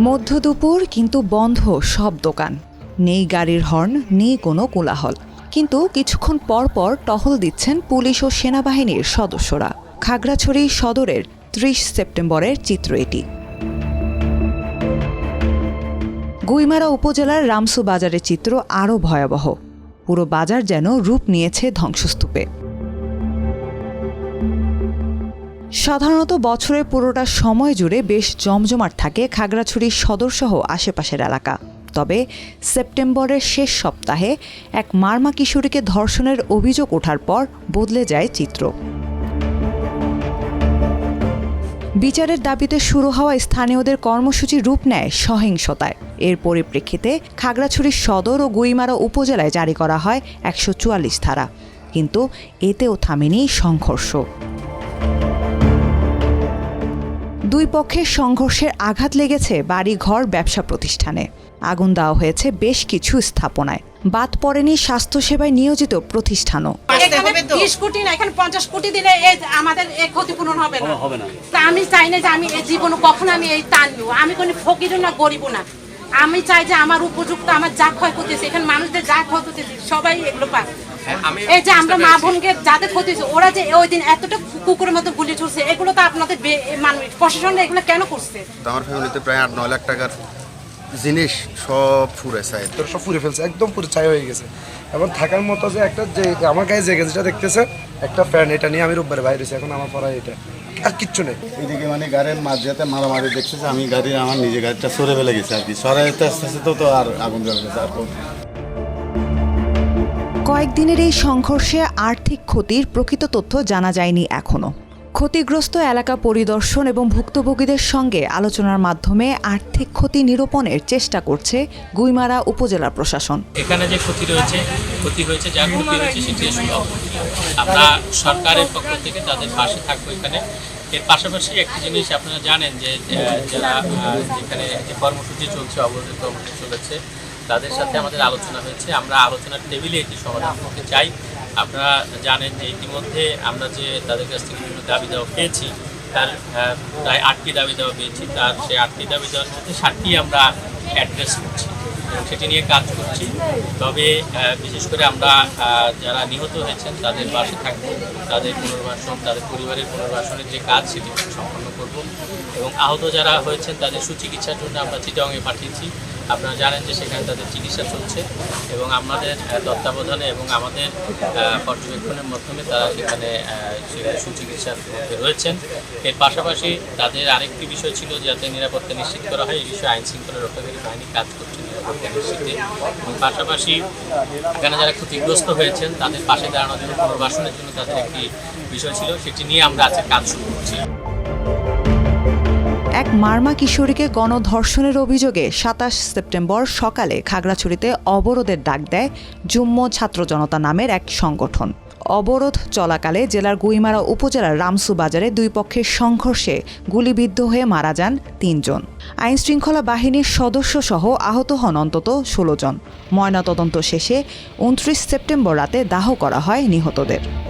মধ্য দুপুর কিন্তু বন্ধ সব দোকান। নেই গাড়ির হর্ন, নেই কোনো কোলাহল। কিন্তু কিছুক্ষণ পর পর টহল দিচ্ছেন পুলিশ ও সেনাবাহিনীর সদস্যরা। খাগড়াছড়ি সদরের ত্রিশ সেপ্টেম্বরের চিত্র এটি। গুইমারা উপজেলার রামসু বাজারের চিত্র আরও ভয়াবহ। পুরো বাজার যেন রূপ নিয়েছে ধ্বংসস্তূপে। সাধারণত বছরের পুরোটা সময় জুড়ে বেশ জমজমাট থাকে খাগড়াছড়ির সদরসহ আশেপাশের এলাকা। তবে সেপ্টেম্বরের শেষ সপ্তাহে এক মারমা কিশোরীকে ধর্ষণের অভিযোগ ওঠার পর বদলে যায় চিত্র। বিচারের দাবিতে শুরু হওয়া স্থানীয়দের কর্মসূচি রূপ নেয় সহিংসতায়। এর পরিপ্রেক্ষিতে খাগড়াছড়ির সদর ও গুইমারা উপজেলায় জারি করা হয় একশো চুয়াল্লিশ ধারা। কিন্তু এতেও থামেনি সংঘর্ষ। দুই পক্ষের সংঘর্ষের আঘাত লেগেছে বাড়ি ঘর ব্যবসা প্রতিষ্ঠানে। আগুন দেওয়া হয়েছে বেশ কিছু স্থাপনায়। বাদ পড়েনি স্বাস্থ্যসেবায় নিয়োজিত প্রতিষ্ঠানও। কোটি না এখানে পঞ্চাশ কোটি দিলে আমাদের ক্ষতিপূরণ হবে না। আমি চাই না যে আমি জীবন কখন কখনো আমি এই টানবো আমি কোনো ফকির না গরিব না। আমি চাই যে আমার উপযুক্ত আমার যা ক্ষয় করতেছে এখানে মানুষদের যা ক্ষয় করতেছে সবাই এগুলো পাক। এই যে আমরা মা বোনকে যাদের ক্ষতি হয়েছে ওরা যে ওই দিন এতটা কুকুরের মতো গুলি ছুটছে এগুলো তো আপনাদের মানুষ প্রশাসনরা এগুলো কেন করছে? আমার ফ্যামিলিতে প্রায় আট নয় লাখ টাকার জিনিস সব ফুরে চাই তোর সব পুড়ে ফেলছে একদম পুরো ছাই হয়ে গেছে। এবং থাকার মতো যে একটা যে আমার গায়ে যে গেছে দেখতেছে একটা ফ্যান এটা নিয়ে আমি রোববারে বাইরে এখন আমার পড়া এটা। আর কিচ্ছু নেই। এদিকে মানে গাড়ির মাঝাতে মারামারি দেখতেছে আমি গাড়ি আমার নিজে গাড়িটা সরে ফেলে গেছে আর কি। সরে আস্তে আস্তে তো তো আর আগুন জ্বলে গেছে আর কয়েকদিনের এই সংঘর্ষে আর্থিক ক্ষতির প্রকৃত তথ্য জানা যায়নি এখনও ক্ষতিগ্রস্ত এলাকা পরিদর্শন এবং ভুক্তভোগীদের সঙ্গে আলোচনার মাধ্যমে আর্থিক ক্ষতি নিরূপণের চেষ্টা করছে গুইমারা উপজেলা প্রশাসন। এখানে যে ক্ষতি রয়েছে, ক্ষতি হয়েছে, যা ক্ষতি হয়েছে সেটি আমরা সরকারের পক্ষ থেকে তাদের পাশে থাকব এখানে। এর পাশাপাশি একটি জিনিস আপনারা জানেন যে যারা যেখানে যে কর্মসূচি চলছে, অবরোধের কর্মসূচি চলেছে, তাদের সাথে আমাদের আলোচনা হয়েছে। আমরা আলোচনার টেবিলে এটি সমাধান করতে চাই। আপনারা জানেন যে ইতিমধ্যে আমরা যে তাদের কাছ থেকে বিভিন্ন দাবি দেওয়া পেয়েছি, তার প্রায় আটটি দাবি দেওয়া পেয়েছি, তার সেই আটটি দাবি দেওয়ার মধ্যে ষাটটি আমরা অ্যাড্রেস করছি সেটি নিয়ে কাজ করছি। তবে বিশেষ করে আমরা যারা নিহত হয়েছেন তাদের পাশে থাকব, তাদের পুনর্বাসন, তাদের পরিবারের পুনর্বাসনের যে কাজ সেটি সম্পন্ন করব এবং আহত যারা হয়েছেন তাদের সুচিকিৎসার জন্য আমরা চিটাংয়ে পাঠিয়েছি। আপনারা জানেন যে সেখানে তাদের চিকিৎসা চলছে এবং আমাদের তত্ত্বাবধানে এবং আমাদের পর্যবেক্ষণের মাধ্যমে তারা সেখানে সেখানে সুচিকিৎসার মধ্যে রয়েছেন। এর পাশাপাশি তাদের আরেকটি বিষয় ছিল যাতে নিরাপত্তা নিশ্চিত করা হয়, এই বিষয়ে আইন শৃঙ্খলা রক্ষাকারী বাহিনী কাজ করছে নিরাপত্তা নিশ্চিতে। এবং পাশাপাশি এখানে যারা ক্ষতিগ্রস্ত হয়েছেন, তাদের পাশে দাঁড়ানোর জন্য পুনর্বাসনের জন্য তাদের একটি বিষয় ছিল, সেটি নিয়ে আমরা আজকে কাজ শুরু করছি। এক মার্মা কিশোরীকে গণধর্ষণের অভিযোগে সাতাশ সেপ্টেম্বর সকালে খাগড়াছড়িতে অবরোধের ডাক দেয় যুম্ম ছাত্র জনতা নামের এক সংগঠন। অবরোধ চলাকালে জেলার গুইমারা উপজেলার রামসু বাজারে দুই পক্ষের সংঘর্ষে গুলিবিদ্ধ হয়ে মারা যান তিনজন। আইনশৃঙ্খলা বাহিনীর সদস্য সহ আহত হন অন্তত ষোলো জন। ময়নাতদন্ত শেষে উনত্রিশ সেপ্টেম্বর রাতে দাহ করা হয় নিহতদের।